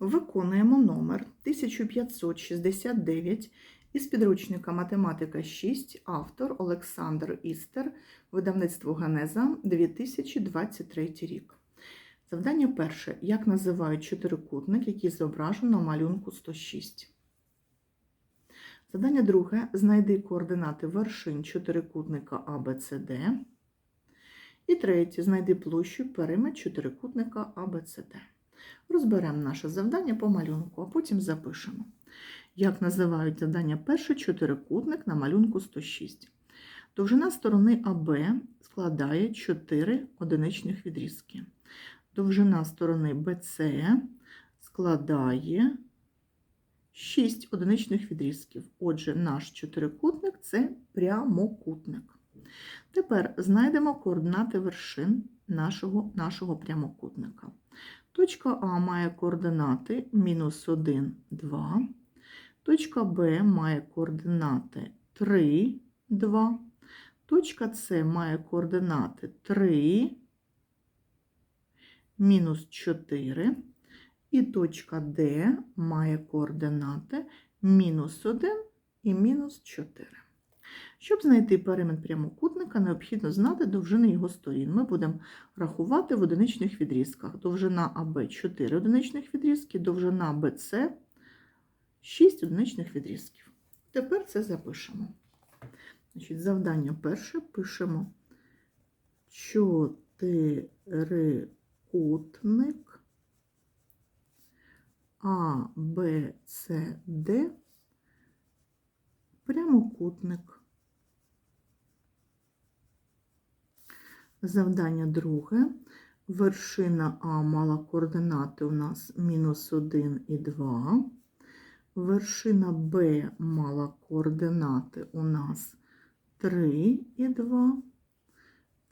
Виконуємо номер 1569 із підручника Математика 6, автор Олександр Істер, видавництво Генеза 2023 рік. Завдання перше. Як називають чотирикутник, який зображено на малюнку 106? Завдання друге. Знайди координати вершин чотирикутника ABCD. І третє. Знайди площу периметр чотирикутника ABCD. Розберемо наше завдання по малюнку, а потім запишемо. Як називають завдання перше чотирикутник на малюнку 106. Довжина сторони АБ складає 4 одиничних відрізки. Довжина сторони БЦ складає 6 одиничних відрізків. Отже, наш чотирикутник це прямокутник. Тепер знайдемо координати вершин нашого, нашого прямокутника. Точка А має координати мінус 1, 2. Точка Б має координати 3, 2. Точка С має координати 3, мінус 4. І точка Д має координати мінус 1 і мінус 4. Щоб знайти периметр прямокутника, необхідно знати довжини його сторін. Ми будемо рахувати в одиничних відрізках. Довжина АБ 4 одиничних відрізки, довжина БЦ 6 одиничних відрізків. Тепер це запишемо. Значить, Завдання перше пишемо чотирикутник А, Б, С, Д, прямокутник. Завдання друге. Вершина А мала координати у нас мінус 1 і 2. Вершина Б мала координати у нас 3 і 2.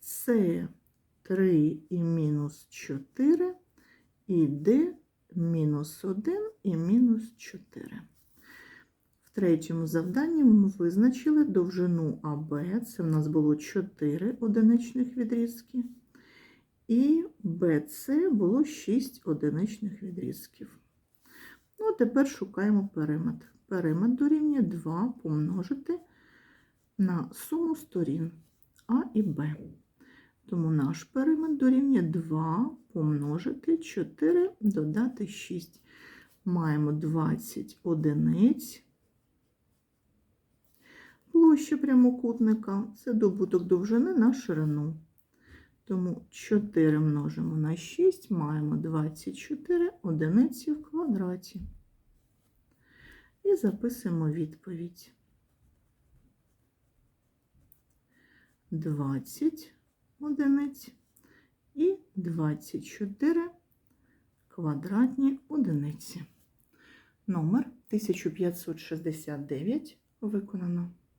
С 3 і мінус 4. І Д мінус 1 і мінус 4. Третьому завданні ми визначили довжину АБ, це в нас було 4 одиничних відрізки, і БЦ було 6 одиничних відрізків. Ну, а тепер шукаємо периметр. Периметр дорівнює 2 помножити на суму сторін А і Б. Тому наш периметр дорівнює 2 помножити 4 додати 6. Маємо 20 одиниць. Площа прямокутника це добуток довжини на ширину. Тому 4 множимо на 6, маємо 24 одиниці в квадраті. І записуємо відповідь. 20 одиниць і 24 квадратні одиниці. Номер 1569 виконано.